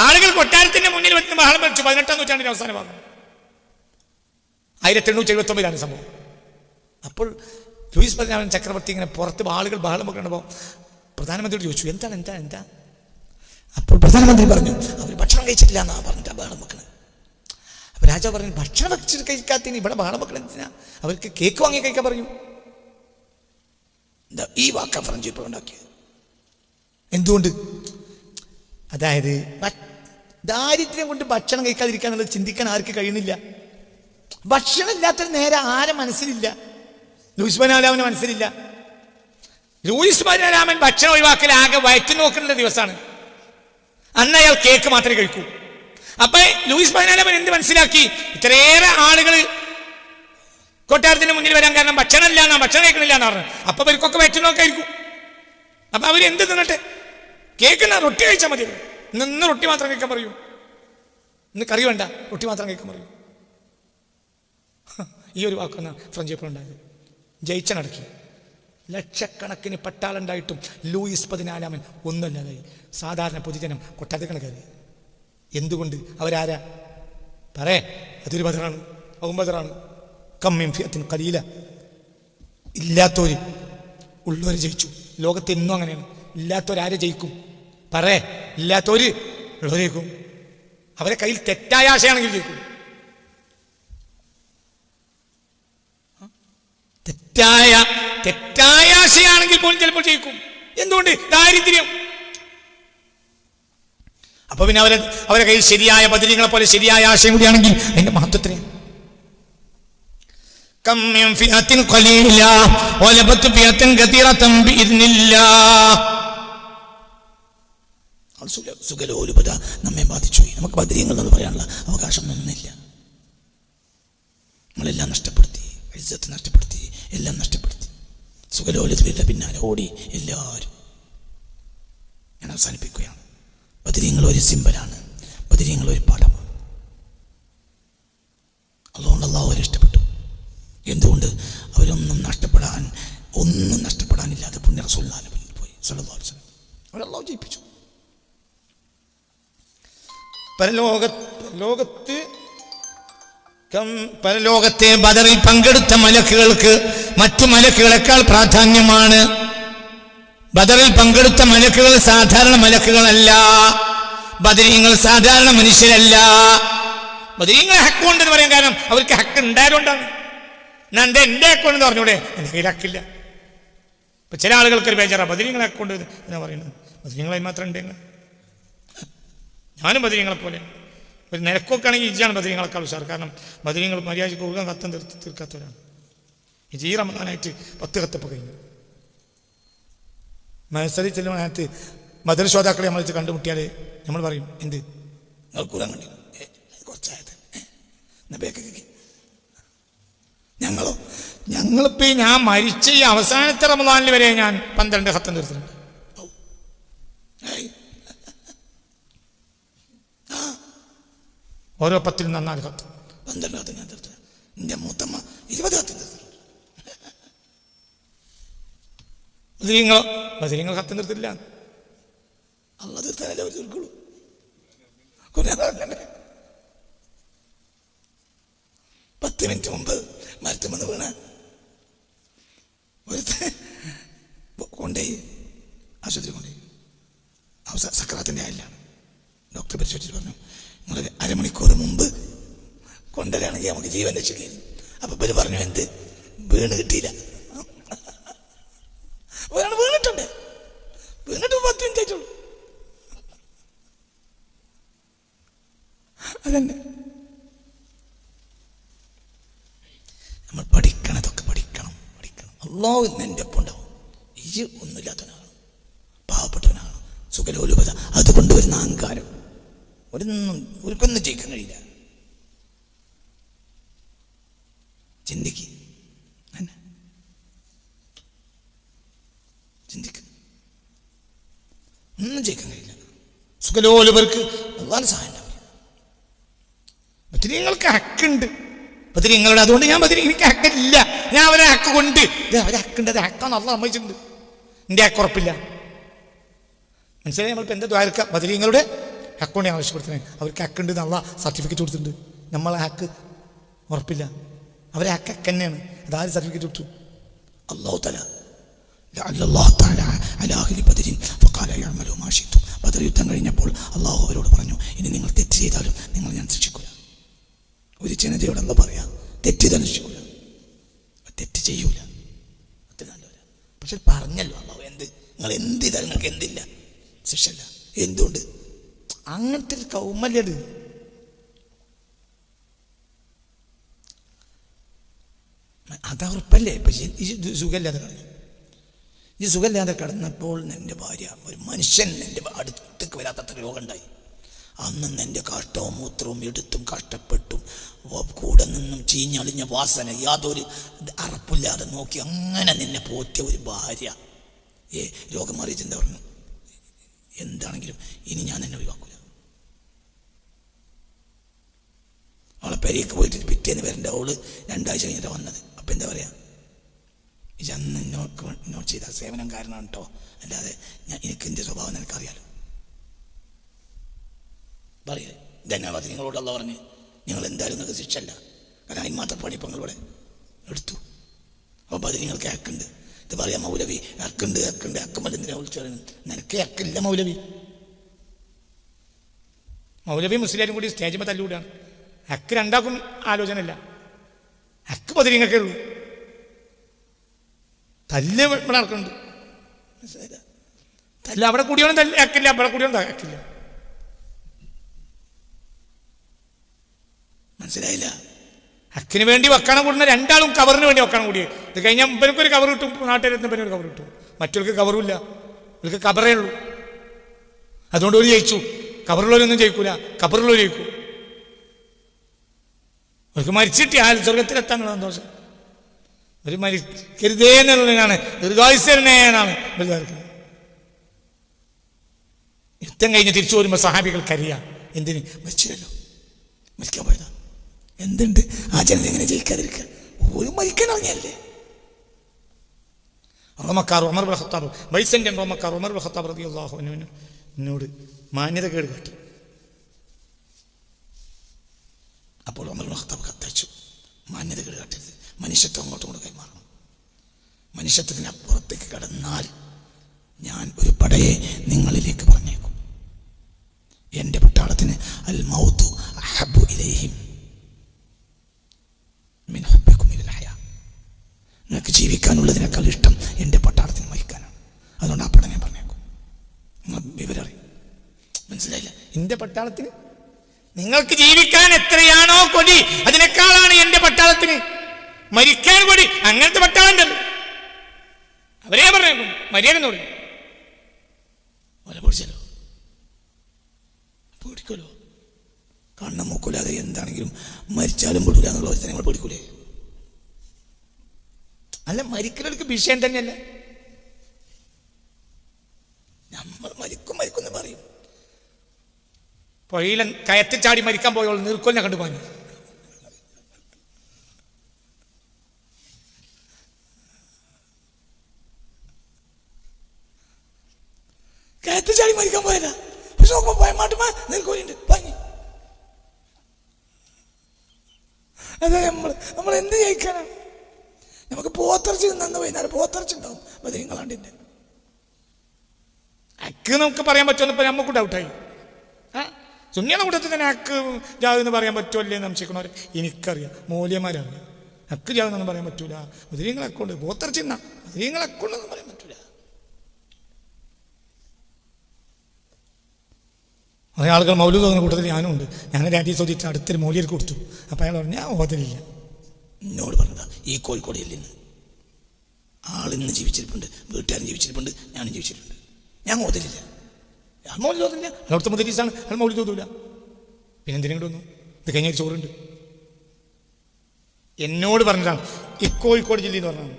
ആളുകൾ കൊട്ടാരത്തിന്റെ മുന്നിൽ വെച്ച് ബഹളം വെച്ചു. പതിനെട്ടാം നൂറ്റാണ്ടിന്റെ അവസാന ആയിരത്തി എണ്ണൂറ്റി എഴുപത്തി ഒമ്പതിലാണ് സംഭവം. അപ്പോൾ ലൂയിസ് പതിനാലൻ ചക്രവർത്തി ഇങ്ങനെ പുറത്ത് ആളുകൾ ബഹളം വെക്കണപ്പോൾ പ്രധാനമന്ത്രിയോട് ചോദിച്ചു എന്താണ് എന്താ എന്താ? അപ്പോൾ പ്രധാനമന്ത്രി പറഞ്ഞു അവർ ഭക്ഷണം കഴിച്ചിട്ടില്ല എന്നാ പറഞ്ഞിട്ട് ബഹളം വെക്കണത് അപ്പോൾ രാജാവ് പറഞ്ഞു ഭക്ഷണം വെച്ചിട്ട് കഴിക്കാത്തതിന് ഇവിടെ ബഹളം വെക്കണം എന്തിനാ? അവർക്ക് കേക്ക് വാങ്ങി കഴിക്കാൻ പറഞ്ഞു എന്താ ഈ വാക്കാ ഫ്രഞ്ച് ഇപ്പോൾ ഉണ്ടാക്കിയത്? എന്തുകൊണ്ട്? അതായത് ദാരിദ്ര്യം കൊണ്ട് ഭക്ഷണം കഴിക്കാതിരിക്കുക എന്നുള്ളത് ചിന്തിക്കാൻ ആർക്ക് കഴിയുന്നില്ല. ഭക്ഷണം ഇല്ലാത്തൊരു നേരെ ആരെ മനസ്സിലില്ല? ലൂയിസ് മനസ്സിലില്ല. ലൂയിസ് ഭക്ഷണം ഒഴിവാക്കൽ ആകെ വയറ്റു നോക്കേണ്ട ദിവസമാണ്. അന്ന് അയാൾ കേക്ക് മാത്രമേ കഴിക്കൂ. അപ്പൊ ലൂയിസ് ബനാലാമൻ എന്ത് മനസ്സിലാക്കി? ഇത്രയേറെ ആളുകൾ കൊട്ടാരത്തിന്റെ മുന്നിൽ വരാൻ കാരണം ഭക്ഷണം ഇല്ല എന്നാ ഭക്ഷണം കഴിക്കണില്ല എന്ന് പറഞ്ഞു അപ്പൊ ഇവർക്കൊക്കെ വയറ്റു നോക്കായിരിക്കും. അപ്പൊ എന്ത് തിന്നട്ടെ? കേൾക്കുന്ന റൊട്ടി കഴിച്ചാൽ മതി നിന്ന് റൊട്ടി മാത്രം കഴിക്കാൻ പറയൂ. ഇന്ന് കറി വേണ്ട റൊട്ടി മാത്രം കഴിക്കാൻ പറയൂ. ഈ ഒരു വാക്കാണ് ഫ്രഞ്ച് ഇപ്പോൾ ഉണ്ടായത്. ജയിച്ചനടക്കി ലക്ഷക്കണക്കിന് പട്ടാളുണ്ടായിട്ടും ലൂയിസ് പതിനാലാമൻ ഒന്നുമല്ലാതായി സാധാരണ പൊതുജനം കൊട്ടാതെ കയറി. എന്തുകൊണ്ട്? അവരാരാ? പറേ അതൊരു ബദറാണ് അവൻ കമ്മിം ഫിയത്തിൻ കലീല ഇല്ലാത്തവർ ഉള്ളവർ ജയിച്ചു. ലോകത്ത് എന്നും അങ്ങനെയാണ്. ഇല്ലാത്തവരാരെ ജയിക്കും. പറേ ഇല്ലാത്തവര് ഉള്ളവർ ജയിക്കും അവരെ കയ്യിൽ തെറ്റായ ആശയാണെങ്കിൽ ജയിക്കും തെറ്റായ തെറ്റായ ആശയാണെങ്കിൽ പോലും ചിലപ്പോൾ ജയിക്കും എന്തുകൊണ്ട് ദാരിദ്ര്യം അപ്പൊ പിന്നെ അവരെ അവരെ കയ്യിൽ ശരിയായ ബദരീങ്ങളെ പോലെ ശരിയായ ആശയം കൂടിയാണെങ്കിൽ അതിന്റെ മഹത്വത്തിന് كم من فئة قليلة ولبت فئة كثيرة بإذن الله ആ സുഖ- സുഖലോലുപത നമ്മെ ബാധിച്ചു. നമുക്ക് ബദരീങ്ങൾ എന്ന് പറയാനുള്ള അവകാശം ഒന്നുമില്ല. നമ്മളെല്ലാം നഷ്ടപ്പെടുത്തി. ഐസത്ത് നഷ്ടപ്പെടുത്തി. എല്ലാം നഷ്ടപ്പെടുത്തി. സുഖലോലുപതയുടെ പിന്നാലെ ഓടി എല്ലാവരും. ഞാൻ അവസാനിപ്പിക്കുകയാണ്. ബദരീങ്ങൾ ഒരു സിമ്പലാണ്. ബദരീങ്ങൾ ഒരു പാഠമാണ്. അതുകൊണ്ട് അള്ളാഹു അവരെ ഇഷ്ടപ്പെട്ടു. എന്തുകൊണ്ട്? അവരൊന്നും നഷ്ടപ്പെടാൻ ഒന്നും നഷ്ടപ്പെടാനില്ലാതെ പുണ്യ പോയി. അലൈഹി വസല്ലം. അവരല്ലാഹു ജയിപ്പിച്ചു. പരലോക ലോകത്ത് പരലോകത്തെ ബദറിൽ പങ്കെടുത്ത മലക്കുകൾക്ക് മറ്റു മലക്കുകളെക്കാൾ പ്രാധാന്യമാണ്. ബദറിൽ പങ്കെടുത്ത മലക്കുകൾ സാധാരണ മലക്കുകളല്ല. ബദരീങ്ങൾ സാധാരണ മനുഷ്യരല്ല. ബദരീങ്ങൾ ഹക്കുണ്ടെന്ന് പറയാൻ കാരണം അവർക്ക് ഹക്ക് ഉണ്ടായതുകൊണ്ടാണ്. ഞാൻ എന്റെ എന്റെ ഹക്കുണ്ടെന്ന് പറഞ്ഞൂടെ എന്റെ കയ്യിൽ ഹക്കില്ല. ചില ആളുകൾക്ക് ഒരു ബേജാറാ ബദരീങ്ങൾ ഹക്കുണ്ട് എന്നാ പറയുന്നത്. ബദരീങ്ങളായി മാത്രം ഉണ്ടെങ്കിൽ ഞാനും പോലെ ഒരു നിരക്കൊക്കെ ആണെങ്കിൽ ഇജാണ് ബദരീങ്ങളെക്കാൾ ഉഷാർ കാരണം ബദരീങ്ങൾ മര്യാദയ്ക്ക് കൊടുക്കാൻ കത്തം തീർത്ത് തീർക്കാത്തവരാണ്. ഇജ് റമദാനായിട്ട് പത്ത് കത്തപ്പ് കഴിഞ്ഞു. മത്സരി ചെല്ലുമ്പോൾ അതിനകത്ത് മധുര ശ്രോതാക്കളെ നമ്മൾ കണ്ടുമുട്ടിയാൽ നമ്മൾ പറയും എന്ത്? നിങ്ങൾ കൂടാൻ കണ്ടു കുറച്ചായത്. ഞങ്ങളോ? ഞങ്ങളിപ്പോ ഞാൻ മരിച്ച ഈ അവസാനത്തെ റമദാനിൽ വരെ ഞാൻ പന്ത്രണ്ട് ഹത്തം തീർത്തിട്ടുണ്ട്. ഓരോ പത്തിൽ നന്നാൽ കത്ത്. പന്ത്രണ്ട് കത്ത് ഞാൻ തീർത്തു. എന്റെ മൂത്തമ്മ ഇരുപത് കത്ത് തീർത്തു. ബദരീങ്ങളോ ബദരീങ്ങൾ ഹത്ത് നിർത്തില്ല. അല്ല തീർത്താനല്ലേ അവർ തീർക്കുള്ളൂ. പത്ത് മിനിറ്റ് മുമ്പ് മരത്തുമെന്ന് വീണ ഒരുത്തെ കൊണ്ടുപോയി ആശുപത്രി കൊണ്ടേ അവസാന സക്രാത്തിന്റെ ആയില്ലാണ്. ഡോക്ടർ പരിശോധിച്ചിട്ട് പറഞ്ഞു നിങ്ങൾ അരമണിക്കൂർ മുമ്പ് കൊണ്ടുവരാണെങ്കിൽ നമുക്ക് ജീവൻ രക്ഷിക്കും അപ്പൊ ഇവർ പറഞ്ഞു എന്ത്? വീണ് കിട്ടിയില്ല. ഒരാൾ വീണിട്ടുണ്ട്. വീണിട്ട് പത്ത് മിനിറ്റ് അതന്നെ. നമ്മൾ പഠിക്കണതൊക്കെ പഠിക്കണം പഠിക്കണം. അള്ളാഹു എന്റെ ഒപ്പം ഉണ്ടാവും. ഈ ഒന്നുമില്ലാത്തവനാണ് പാവപ്പെട്ടവനാണ് സുഖലോലുപത. അതുകൊണ്ട് വരുന്ന അഹങ്കാരം. ഒരൊന്നും ഒരുക്കൊന്നും ജയിക്കാൻ കഴിയില്ല ചിന്തിക്ക്. തന്നെ ചിന്തിക്ക്. ഒന്നും ജയിക്കാൻ കഴിയില്ല സുഖലോലുപർക്ക് അള്ളാഹ് സഹായം ഉണ്ടാവില്ല. ഹക്കുണ്ട്. ബദരീങ്ങളുടെ അതുകൊണ്ട് ഞാൻ ബദരി എനിക്ക് ഹക്കില്ല. ഞാൻ അവരെ ഹക്ക് കൊണ്ട്. അവരെ ഹക്കുണ്ട്. അത് ഹക്കാന്ന് അള്ള സമ്മതിച്ചിട്ടുണ്ട്. എന്റെ ഹക്കുറപ്പില്ല മനസ്സിലായി നമ്മളിപ്പോൾ എന്താ ദ്വാരക്ക? ബദരീങ്ങളുടെ ഹക്കോണി ആവശ്യപ്പെടുത്തുന്നത് അവർക്ക് ഹക്കുണ്ട് എന്നുള്ള സർട്ടിഫിക്കറ്റ് കൊടുത്തിട്ടുണ്ട്. നമ്മളെ ഹക്ക് ഉറപ്പില്ല. അവരെ ഹക്ക് ഹക്ക് തന്നെയാണ്. അതാര് സർട്ടിഫിക്കറ്റ് കൊടുത്തു? അള്ളാഹു തല ബദർ യുദ്ധം കഴിഞ്ഞപ്പോൾ അള്ളാഹു അവരോട് പറഞ്ഞു ഇനി നിങ്ങൾ തെറ്റ് ചെയ്താലും നിങ്ങൾ ഞാൻ ശിക്ഷിക്കൂല. ഒരു ജനതയോട് എന്താ പറയാ തെറ്റ് തന്നെ ശിക്ഷിക്കൂല. തെറ്റ് ചെയ്യൂല. അത് പക്ഷെ പറഞ്ഞല്ലോ അള്ളാഹു എന്ത്? നിങ്ങൾ എന്ത് ചെയ്താലും നിങ്ങൾക്ക് എന്തില്ല? ശിക്ഷല്ല എന്തുകൊണ്ട് അങ്ങനത്തെ ഒരു കൗമല്യത് അതാ. ഉറപ്പല്ലേ? പക്ഷേ ഈ- സുഖമില്ലാതെ കിടന്നു. ഈ സുഖമില്ലാതെ കടന്നപ്പോൾ എന്റെ ഭാര്യ ഒരു മനുഷ്യൻ എന്റെ അടുത്തേക്ക് വരാത്തത്ര രോഗം ഉണ്ടായി അന്ന് എന്റെ കാഷ്ടവും മൂത്രവും എടുത്തും കഷ്ടപ്പെട്ടും കൂടെ നിന്നും ചീഞ്ഞളിഞ്ഞ വാസന യാതൊരു അറപ്പില്ലാതെ നോക്കി അങ്ങനെ നിന്നെ പോറ്റിയ ഒരു ഭാര്യ. ഏ രോഗം മാറിയിട്ട് പറഞ്ഞു? എന്താണെങ്കിലും ഇനി ഞാൻ എന്നെ ഒഴിവാക്കൂല. അവളെ പെരേക്ക് പോയിട്ട് പിറ്റേന്ന് വരേണ്ട. അവൾ രണ്ടാഴ്ച കഴിഞ്ഞിട്ടാണ് വന്നത്. അപ്പം എന്താ പറയാ? ഇത് അന്ന് എന്നോക്ക് എന്നോട് ചെയ്ത സേവനം കാരണമാണ് കേട്ടോ അല്ലാതെ ഞാൻ എനിക്ക് എന്റെ സ്വഭാവം നിനക്കറിയാലോ. പറയേ. ധന്യവാദം. നിങ്ങളോടല്ല പറഞ്ഞ് നിങ്ങൾ എന്തായാലും നിങ്ങൾക്ക് ശിക്ഷല്ല കാരണം അതിന് മാത്രം നിങ്ങളിവിടെ എടുത്തു. അപ്പോൾ അത് നിങ്ങൾക്ക് ഹക്കുണ്ട്. ഇത് പറയാം മൗലവി ഹക്കുണ്ട് ഹക്കുണ്ട്. ഹക്കുമ്പോൾ എന്തിനാ വിളിച്ചു പറയുന്നത്? നിനക്ക് ഹക്കില്ല മൗലവി. മൗലവി മുസ്ലിം കൂടി സ്റ്റേജിൽ തല്ലുകൂടാണ് ഹക്ക് രണ്ടാക്കും ആലോചന ഇല്ല അക്ക് പതിരിങ്ങൾക്കേ ഉള്ളൂ. തല്ല് ഇവിടെ നടക്കുന്നുണ്ട്. തല്ല് അവിടെ കൂടിയോണം തല്ല് അക്കില്ല അവിടെ കൂടിയോണം അക്കില്ല മനസ്സിലായില്ല? അക്കിന് വേണ്ടി വെക്കണം കൂടുന്ന രണ്ടാളും കവറിന് വേണ്ടി വെക്കണം കൂടി ഇത് കഴിഞ്ഞാൽ ഒരു കവർ കിട്ടും നാട്ടുകാരെത്തുന്ന പിന്നെ ഒരു കവർ കിട്ടും. മറ്റവർക്ക് കവറുമില്ല. ഇവർക്ക് കവറേ ഉള്ളൂ. അതുകൊണ്ട് ഒരു ജയിച്ചു. കവറുള്ളവരൊന്നും ജയിക്കൂല. കബറുള്ളവർ ജയിക്കൂ. അവർക്ക് മരിച്ചിട്ട് ആ സ്വർഗത്തിലെത്താനുള്ള സന്തോഷം. ഒരു മരിക്കരുതേ എന്നുള്ളതിനാണ് ദീർഘായുസരനാണ് വലുതായിരിക്കുന്നത്. യുദ്ധം കഴിഞ്ഞ് തിരിച്ചു വരുമ്പോൾ സഹാബികൾക്കറിയാം എന്തിന്? മരിച്ചല്ലോ മരിക്കാൻ പോയതാ. എന്തുണ്ട്? ആ ജനത എങ്ങനെ ജയിക്കാതിരിക്കുക. ഒരു മരിക്കാൻ അറിഞ്ഞല്ലേ റോമക്കാർ ഉമർ ബിൻ ഖത്താബ് വൈസന്റൻ റോമക്കാർ ഉമർ റളിയല്ലാഹു അൻഹു എന്നോട് മാന്യത കേട് കാട്ടി. അപ്പോൾ അമർ മഹത്താബ് കത്തയച്ചു. മാന്യതകൾ കേട് കാട്ടരുത്. മനുഷ്യത്വം അങ്ങോട്ടും കൂടെ കൈമാറണം. മനുഷ്യത്വത്തിന് അപ്പുറത്തേക്ക് കടന്നാൽ ഞാൻ ഒരു പടയെ നിങ്ങളിലേക്ക് പറഞ്ഞേക്കും. എന്റെ പട്ടാളത്തിന് അൽ മൗത്തു അഹബു ഇലൈഹിം മിൻ നിങ്ങൾക്ക് ജീവിക്കാനുള്ളതിനേക്കാൾ ഇഷ്ടം എന്റെ പട്ടാളത്തിന് വഹിക്കാനാണ് അതുകൊണ്ട് ആ ഞാൻ പറഞ്ഞേക്കും. നിങ്ങൾ വിവരം അറിയും. മനസ്സിലായില്ല? എന്റെ പട്ടാളത്തിന് നിങ്ങൾക്ക് ജീവിക്കാൻ എത്രയാണോ കൊടി അതിനേക്കാളാണ് എന്റെ പട്ടാളത്തിന്. മരിക്കാൻ കൊടി അങ്ങനത്തെ പട്ടാളുണ്ടല്ലോ അവരെ പറഞ്ഞു മര്യാദ പറഞ്ഞു വല പൊടിച്ചല്ലോ പേടിക്കല്ലോ കണ്ണം എന്താണെങ്കിലും മരിച്ചാലും പെടൂല എന്നുള്ള അല്ല മരിക്കലൊക്കെ വിഷയം തന്നെയല്ലേ നമ്മൾ മരിക്കും മരിക്കും എന്ന് പറയും പുഴയിലെ കയത്തിൽ ചാടി മരിക്കാൻ പോയോൾ നീർക്കൊല്ല കണ്ടു പോയി കയത്തിൽ ചാടി മരിക്കാൻ പോയതാ. പക്ഷെ നോക്കുമ്പോ പോയ മാട്ടുമ്പോ നീർക്കോലിണ്ട് പാഞ്ഞു. അതെ നമ്മൾ നമ്മൾ എന്ത് ജയിക്കാനാണ് നമുക്ക് പോത്തറച്ചി നിന്ന് വൈകുന്നേരം പോത്തറച്ചി ഉണ്ടാവും. ബദരിങ്ങളാണ്ടിന്റെ അക്ക് നമുക്ക് പറയാൻ പറ്റുമെന്ന് ഇപ്പൊ നമുക്ക് ഡൗട്ടായി സുന്നിയുടെ കൂട്ടത്തിൽ തന്നെ അക്ക് ജാഗ് എന്ന് പറയാൻ പറ്റുമല്ലേ എന്ന് സംശയിക്കണവർ എനിക്കറിയാം. മൂല്യന്മാരറിയാം. അക്ക് ജാഗ് എന്നൊന്നും പറയാൻ പറ്റൂല. ബദരീങ്ങൾ കൊണ്ട് ബോത്തർ ചിഹ്ന. ബദരീങ്ങൾ കൊണ്ടൊന്നും പറയാൻ പറ്റൂല. കുറേ ആളുകൾ മൗലൂദ് തോന്നുന്ന കൂട്ടത്തിൽ ഞാനും ഉണ്ട്. ഞാൻ രാജ്യം ചോദിച്ചിട്ട് അടുത്തൊരു മൗലിയർ കൊടുത്തു. അപ്പം അയാൾ പറഞ്ഞു ഓതലില്ല എന്നോട് പറഞ്ഞതാ ഈ കോഴിക്കോട് ഇല്ലെന്ന് ആളിന്ന് ജീവിച്ചിരിപ്പുണ്ട് വീട്ടുകാരും ജീവിച്ചിരിപ്പുണ്ട് ഞാനും ജീവിച്ചിട്ടുണ്ട് ഞാൻ ഓതലില്ല ഞാൻ മൗലി തോന്നില്ല അവിടുത്തെ മുതലീസാണ് അയാൾ മൗലി തോന്നൂല പിന്നെ എന്തിനും കൂടെ വന്നു? ഇത് കഴിഞ്ഞ ചോറുണ്ട്. എന്നോട് പറഞ്ഞതാണ് ഈ കോഴിക്കോട് ജില്ല എന്ന് പറഞ്ഞതാണ്.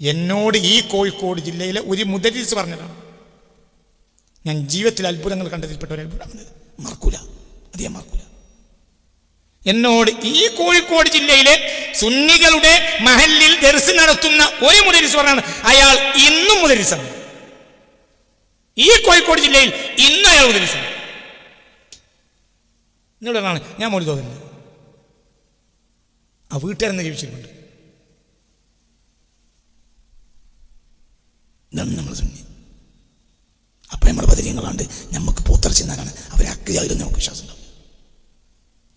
എന്നോട് ഈ കോഴിക്കോട് ജില്ലയിലെ ഒരു മുതലീസ് പറഞ്ഞതാണ്. ഞാൻ ജീവിതത്തിൽ അത്ഭുതങ്ങൾ കണ്ടതിൽപ്പെട്ട ഒരു അത്ഭുതമാണ് മറക്കൂല. ഞാൻ മറക്കൂല. എന്നോട് ഈ കോഴിക്കോട് ജില്ലയിലെ സുന്നികളുടെ മഹലിൽ ദർസ് നടത്തുന്ന ഒരു മുദരിസ് പറഞ്ഞാണ് അയാൾ ഇന്നും മുദരിസാണ് ഈ കോഴിക്കോട് ജില്ലയിൽ ഇന്ന് അയാൾ മുദരിസാണ് നിങ്ങളാണ് ഞാൻ മോളി തോന്നുന്നത് ആ വീട്ടുകാരെന്ന് ജീവിച്ചിട്ടുണ്ട് ഇതാണ് നമ്മൾ സുന്നി. അപ്പം നമ്മൾ പതിര്യങ്ങളാണ്ട് നമുക്ക് പൂത്തറച്ച് തിന്നാനാണ് അവരെ അക്കിയായാലും നമുക്ക് വിശ്വാസം ഉണ്ടാവും.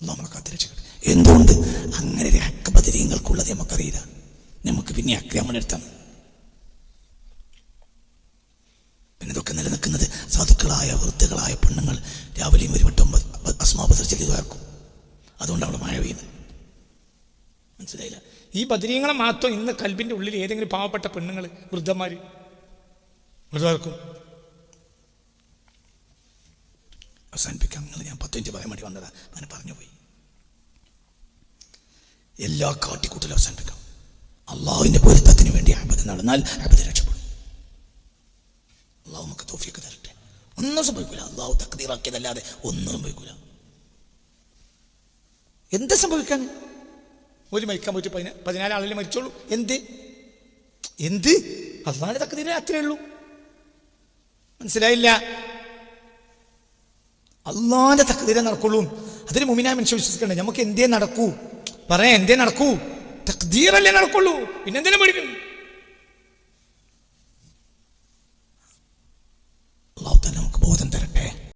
നമ്മളെ കാത്തിരക്ഷിക്കട്ടെ. എന്തുകൊണ്ട് അങ്ങനെ ഒരു ഹക്ക് ബദരീങ്ങൾക്കുള്ളത് നമുക്കറിയില്ല. നമുക്ക് പിന്നെ ഹക്ക് നമ്മുടെ സാധുക്കളായ വൃദ്ധകളായ പെണ്ണുങ്ങൾ രാവിലെയും ഒരു വട്ടം അസ്മാപത്ര ചെല്ലി ചേർക്കും അതുകൊണ്ട് അവിടെ മഴ പെയ്യുന്നത്. മനസ്സിലായില്ല? ഈ ബദരീങ്ങളെ മാത്രം ഇന്ന് കൽബിന്റെ ഉള്ളിൽ ഏതെങ്കിലും പാവപ്പെട്ട പെണ്ണുങ്ങൾ വൃദ്ധന്മാർ വൃദ്ധർക്കും അവസാനിപ്പിക്കാം. നിങ്ങൾ ഞാൻ പത്തിഞ്ച് പറയാൻ വേണ്ടി വന്നതാ. അങ്ങനെ പറഞ്ഞു പോയി. എല്ലാ കാട്ടിക്കൂട്ടിലും അവസാനിപ്പിക്കാം. അള്ളാഹുവിന്റെ പൊരുത്തത്തിന് വേണ്ടി അബദ്ധം നടന്നാൽ അബദ്ധം രക്ഷപ്പെടും. അള്ളാഹു നമുക്ക് തോഫിയൊക്കെ തരട്ടെ. ഒന്നും സംഭവിക്കൂല. അള്ളാഹു തക്തീറാക്കിയതല്ലാതെ ഒന്നും സംഭവിക്കൂല. എന്ത് സംഭവിക്കാൻ ഒരു മരിക്കാൻ പറ്റും പതിന പതിനാല് ആളിൽ മരിച്ചോളൂ. എന്ത്? എന്ത്? അള്ളാഹിന്റെ തക്കതീരെ അത്രേ ഉള്ളൂ മനസ്സിലായില്ല? അള്ളാന്റെ തക്തീരെ നടക്കുള്ളൂ. അതിന് മുമ്പിനായ മനുഷ്യ വിശ്വസിക്കണ്ടേ? നമുക്ക് എന്തേ നടക്കൂ? പറയാ എന്തേ നടക്കൂ? തക്തീറല്ലേ നടക്കുള്ളൂ. പിന്നെന്തിനും പേടിക്കണം?